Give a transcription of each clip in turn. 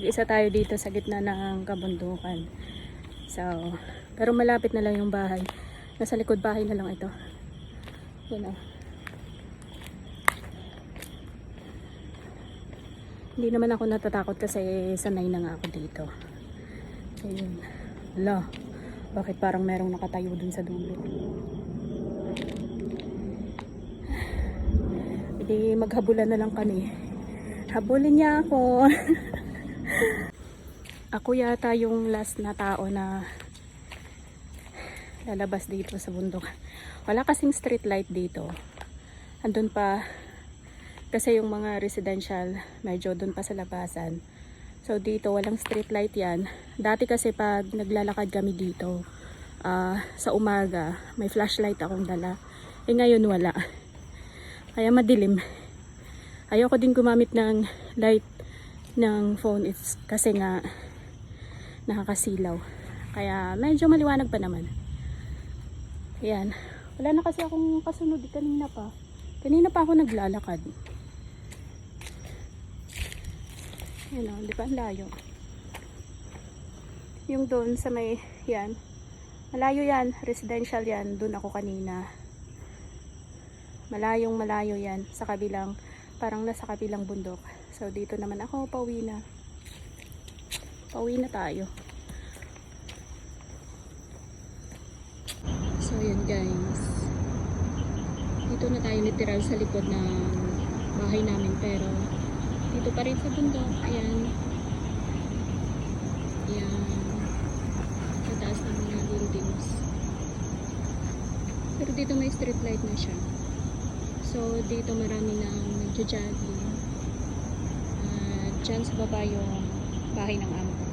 mag-isa tayo dito sa gitna ng kabundukan. So, pero malapit na lang yung bahay. Nasa likod bahay na lang ito. Yan o. Hindi naman ako natatakot kasi sanay na nga ako dito. Ayun. Ala, bakit parang merong nakatayo dun sa dulo? Hindi maghabulan na lang kami. Habulin niya ako. ako yata yung last na tao na lalabas dito sa bundok. Wala kasing street light dito. Andun pa kasi yung mga residential medyo dun pa sa labasan. So dito walang street light yan. Dati kasi pag naglalakad kami dito ah, sa umaga may flashlight akong dala. Eh ngayon wala. Kaya madilim. Ayoko din gumamit ng light ng phone it's kasi nga nakakasilaw. Kaya medyo maliwanag pa naman. Ayan. Wala na kasi akong kasunod kanina pa. Kanina pa ako naglalakad. Ayan o, di ba ang layo? Yung doon sa may, yan. Malayo yan, residential yan. Doon ako kanina. Malayong malayo yan sa kabilang, parang nasa kabilang bundok. So dito naman ako, pauwi na. Pauwi na tayo. So yun guys. Dito na tayo literal sa likod ng bahay namin pero dito pa rin sa bundok. Ayan. Ayan. Sa ng mga buildings. Pero dito may street light na siya. So dito marami nang nagja-jogging. At dyan sa baba yung bahay ng amo ko.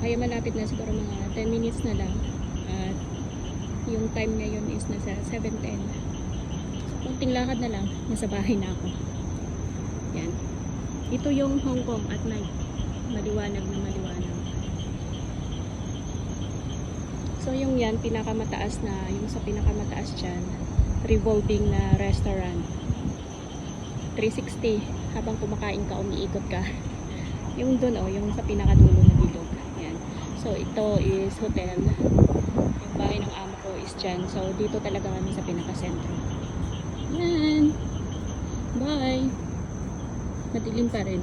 Kaya malapit na siguro mga 10 minutes na lang. At yung time ngayon is nasa 7.10. So, kunting lakad na lang, nasa bahay na ako. Yan. Ito yung Hong Kong at night. Maliwanag na maliwanag. So yung yan, pinakamataas na, yung sa pinakamataas dyan, revolving na restaurant. 360, habang kumakain ka, umiikot ka. Yung doon, oh, yung sa pinakadulo na bilog. Yan. So ito is hotel. Yung bahay ng amo ko is dyan. So dito talaga kami sa pinakasentro. Yan. Bye. Madilim pa rin.